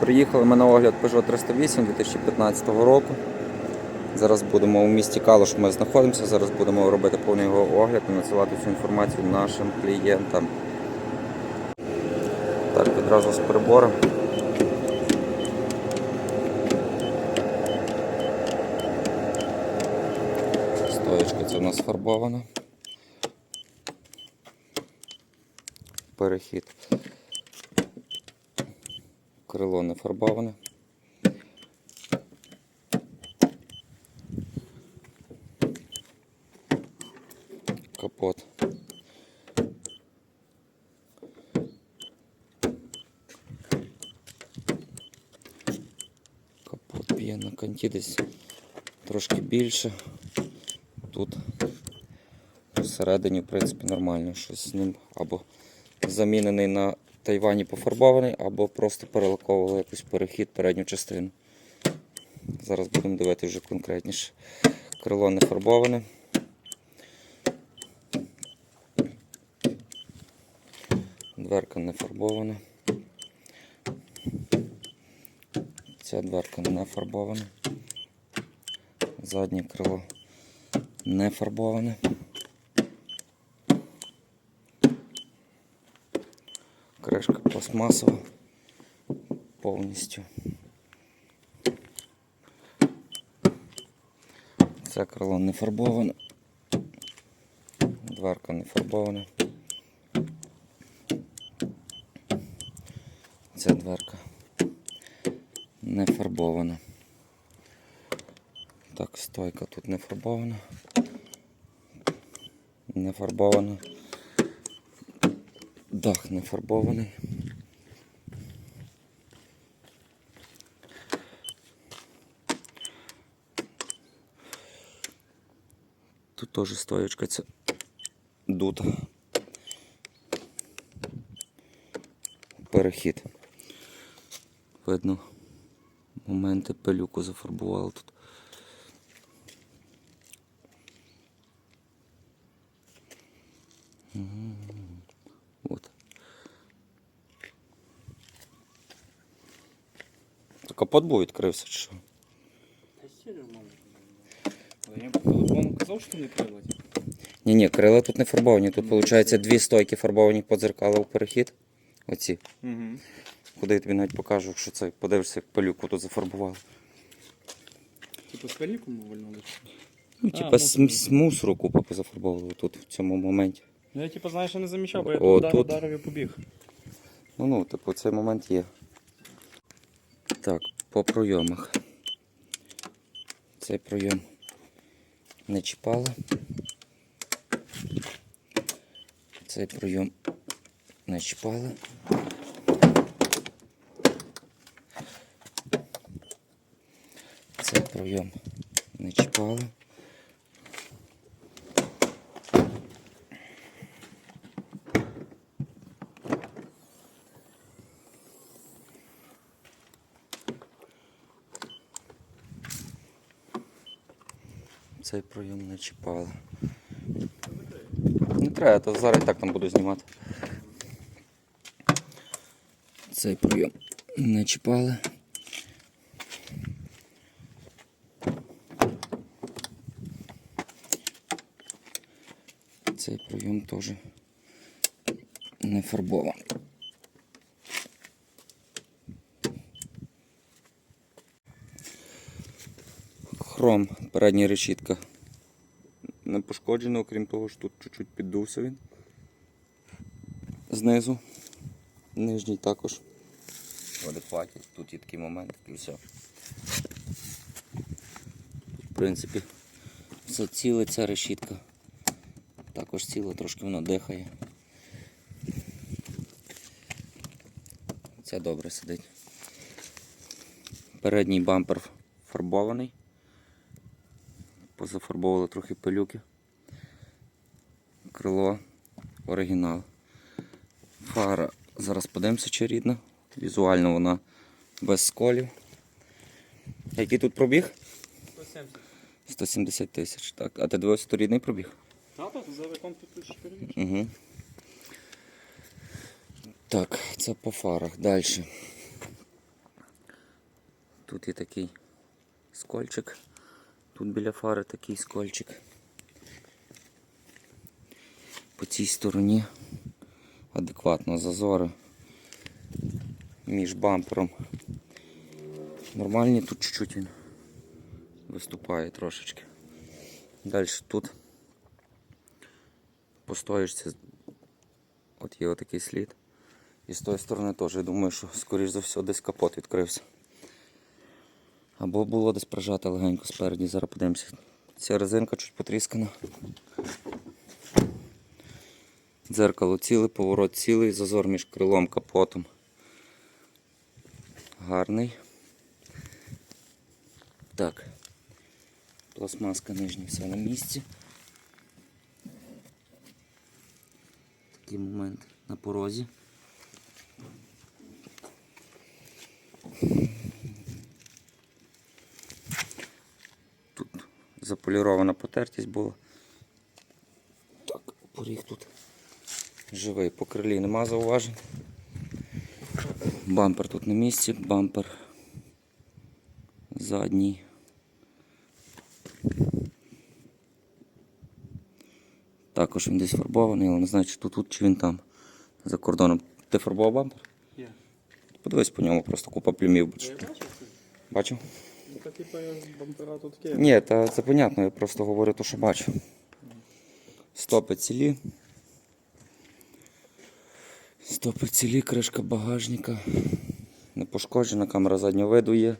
Приїхали ми на огляд Peugeot 308 2015 року. Зараз будемо у місті Калуш, ми знаходимося. Зараз будемо робити повний його огляд і надсилати цю інформацію нашим клієнтам. Так, відразу з прибором. Стоечка це у нас фарбована. Перехід. Крило не фарбоване. Капот. Капот б'є на канті десь трошки більше. Тут всередині, в принципі, нормально. Щось з ним або замінений на Тайвані пофарбований, або просто перелаковували якийсь перехід передню частину. Зараз будемо дивитися вже конкретніше. Крило не фарбоване. Дверка не фарбована. Ця дверка не фарбована. Заднє крило не фарбоване. Кришка пластмасова повністю. Це крило не фарбоване. Дверка не фарбована. Ця дверка не фарбована. Так, стойка тут не фарбована. Не фарбована. Дах не фарбований. Тут теж стоєчка ця дута. Перехід. Видно, моменти пилюку зафарбували тут. От. То Капот був відкрився чи що? Та все нормально. Але я по телефону казав, що не крила. Ні, ні, крила тут не фарбовані. Тут, виходить, дві стойки фарбовані по дзеркалу в перехід. Оці. Угу. Куди я тобі навіть покажу, що це подивишся, як пилюку тут зафарбували. Типу з пельником вольнули? Ну, А, типа мусор. мусору купу позафарбовували тут в цьому моменті. Ну я типу, знаєш, я не замічав, бо я О, тут тут. ударив і побіг. Ну, ну, типу, цей момент є. Так, по пройомах. Цей пройом не чіпали. Цей пройом не чіпали. Цей пройом не чіпали. Цей пройом не чіпали. Не треба, то зараз і так там буду знімати. Цей пройом не чіпали. Цей пройом теж не фарбований. Хром, передня решітка не пошкоджена, окрім того, що тут чуть-чуть піддувся він. Знизу. Нижній також. В адекваті. Тут є такий момент і все. В принципі, все ціле ця решітка. Також ціле, трошки воно дихає. Це добре сидить. Передній бампер фарбований. Позафарбовували трохи пилюки. Крило оригінал. Фара. Зараз подивимося, чи рідна. Візуально вона без сколів. Який тут пробіг? 170. 170 тисяч. Так. А ти дивився, то рідний пробіг? Тато, за віком тут 4 Угу. Так, це по фарах. Далі. Тут є такий скольчик. Тут біля фари такий скольчик. По цій стороні адекватно зазори між бампером. Нормальні, тут чуть-чуть він виступає трошечки. Далі тут постоїшся, от є отакий слід. І з тої сторони теж, я думаю, що скоріш за все десь капот відкрився. Або було десь прижато легенько спереді, зараз подивимося. Ця резинка чуть потріскана. Дзеркало ціле, поворот цілий, зазор між крилом капотом. Гарний. Так. Пластмаска нижня все на місці. Такий момент на порозі. Тут заполірована потертість була. Так, поріг тут живий. По крилі нема зауважень. Бампер тут на місці, бампер задній. Також він десь фарбований, але не знаю, чи тут, тут чи він там за кордоном. Ти фарбував бампер? Є. Подивись по ньому, просто купа плюмів. Бачив? Ну, та типа бампера тут таке. Ні, та це понятно, я просто говорю те, що бачу. Стопи цілі. Стопи цілі, кришка багажника. Не пошкоджена, камера заднього виду є.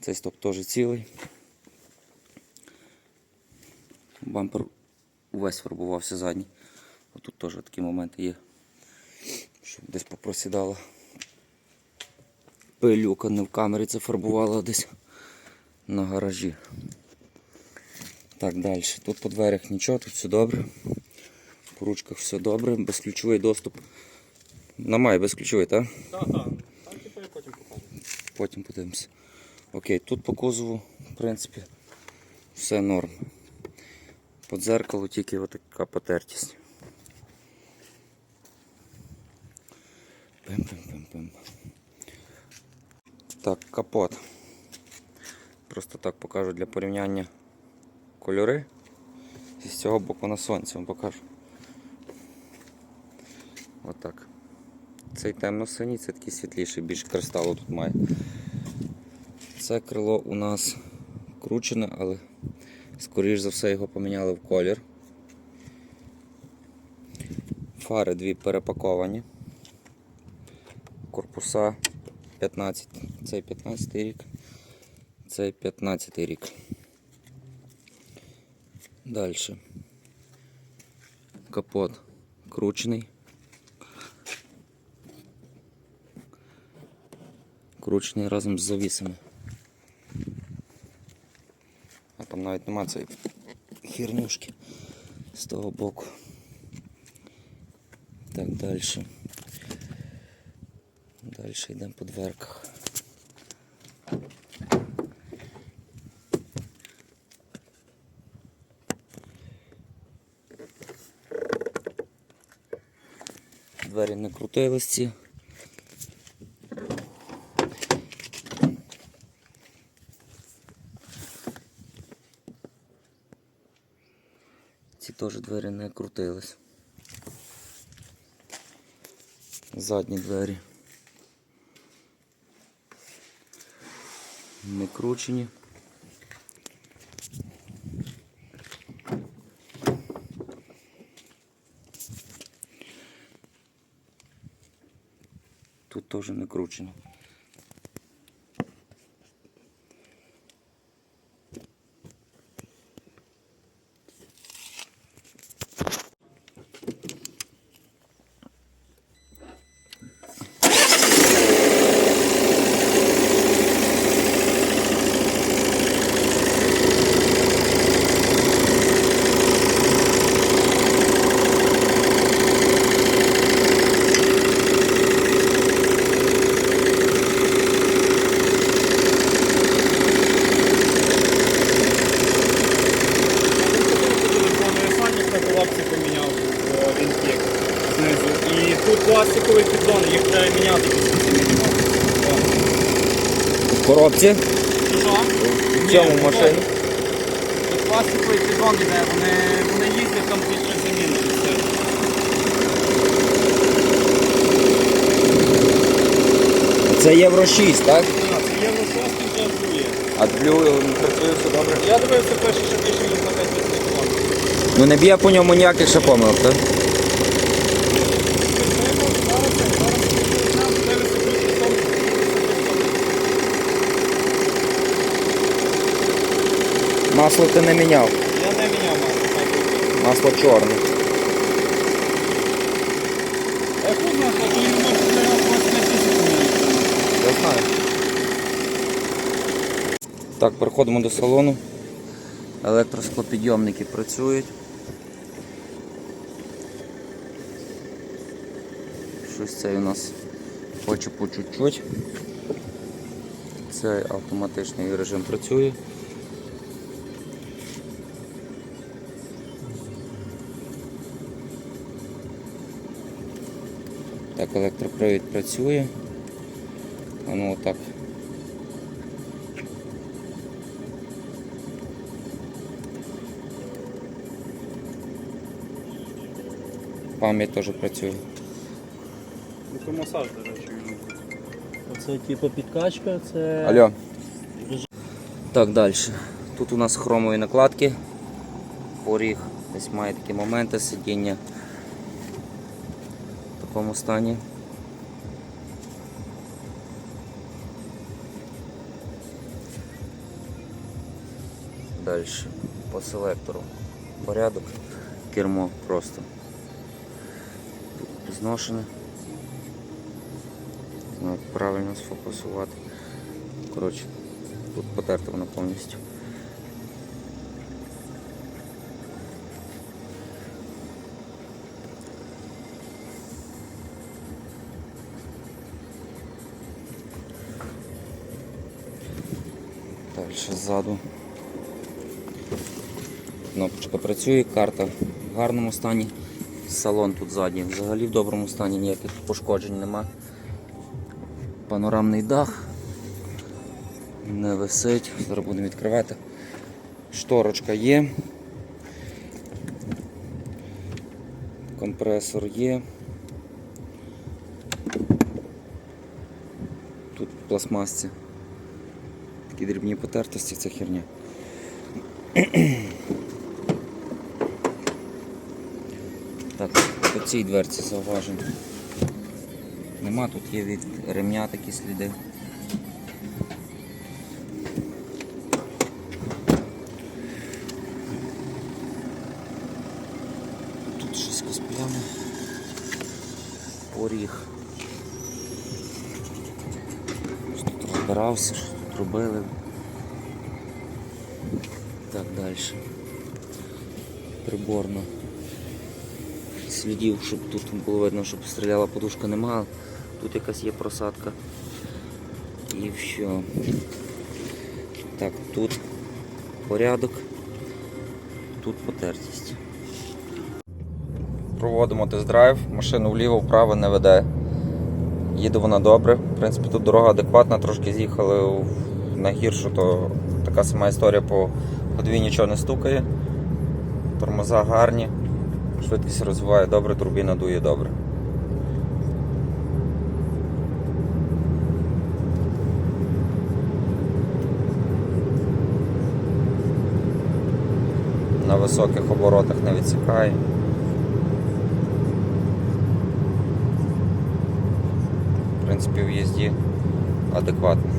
Цей стоп теж цілий. Бампер увесь фарбувався задній. Отут теж такі моменти є. Щоб десь попросідала. Пилюка не в камері це фарбувала десь на гаражі. Так, далі. Тут по дверях нічого, тут все добре. По ручках все добре, безключовий доступ. Намає безключовий, так? Так, так. Там типа потім покажу. Потім подивимося. Окей, тут по кузову, в принципі, все норм. По дзеркалу тільки отака потертість. Пим-пим-пим-пим. Так, капот. Просто так покажу для порівняння кольори. І з цього боку на сонці вам покажу. Отак. Цей темно-синій, це такий світліший, більш кристалу тут має. Це крило у нас кручене, але скоріш за все його поміняли в колір. Фари дві перепаковані. Корпуса 15. Цей 15 рік. Цей 15 рік. Далі. Капот кручений. Кручений разом з завісами. А там навіть нема цієї хернюшки з того боку. Так, далі. Далі йдемо по дверках. Двері не крутились ці. Ці теж двері не крутились. Задні двері. Не кручені. Тут теж не кручено. Телефонної сані на коробці поміняв о, вінтик знизу. І тут пластиковий піддон, їх треба міняти після мінімал. В коробці в цьому машині. Тут пластиковий піддон вони, вони їздять там під щось замінили. Це Євро 6, так? Так, Це євро 6 вже блює. А длю працює все добре. Я дивився пише, що більше ніж на 5 тисяч кілометрів. Ну не б'є по ньому ніяких ще помилок, так? Масло ти не міняв. Я не міняв масло. Масло чорне. Я хуй знаю, що він може стояти 8 тисяч Я знаю. Так, переходимо до салону. Електросклопідйомники працюють. Щось цей у нас хоче по чуть-чуть. Цей автоматичний режим працює. Електропривід працює. Ну отак. Пам'ять теж працює. Ну, то масаж, до речі. Оце типу підкачка, це. Алло. Так, далі. Тут у нас хромові накладки. Поріг десь має такі моменти сидіння такому стані. Далі по селектору порядок, кермо просто зношене. Не правильно сфокусувати. Коротше, тут потерто воно повністю. Ззаду. Кнопочка працює, карта в гарному стані. Салон тут задній взагалі в доброму стані, ніяких пошкоджень нема. Панорамний дах. Не висить. Зараз будемо відкривати. Шторочка є. Компресор є. Тут в пластмасці. Такі дрібні потертості, це херня. Так, по цій дверці зауважень. Нема, тут є від ремня такі сліди. Тут щось якась пляма. Поріг. Тут розбирався, що тут робили. Так, далі. Приборно. Слідів, щоб тут було видно, щоб стріляла подушка нема. Тут якась є просадка. І все. Так, тут порядок, тут потертість. Проводимо тест-драйв, машину вліво, вправо не веде. Їде вона добре. В принципі, тут дорога адекватна, трошки з'їхали в- на гіршу, то така сама історія по ходові нічого не стукає. Тормоза гарні, швидкість розвиває добре, турбіна дує добре. На високих оборотах не відсікає. В принципі, в їзді адекватно.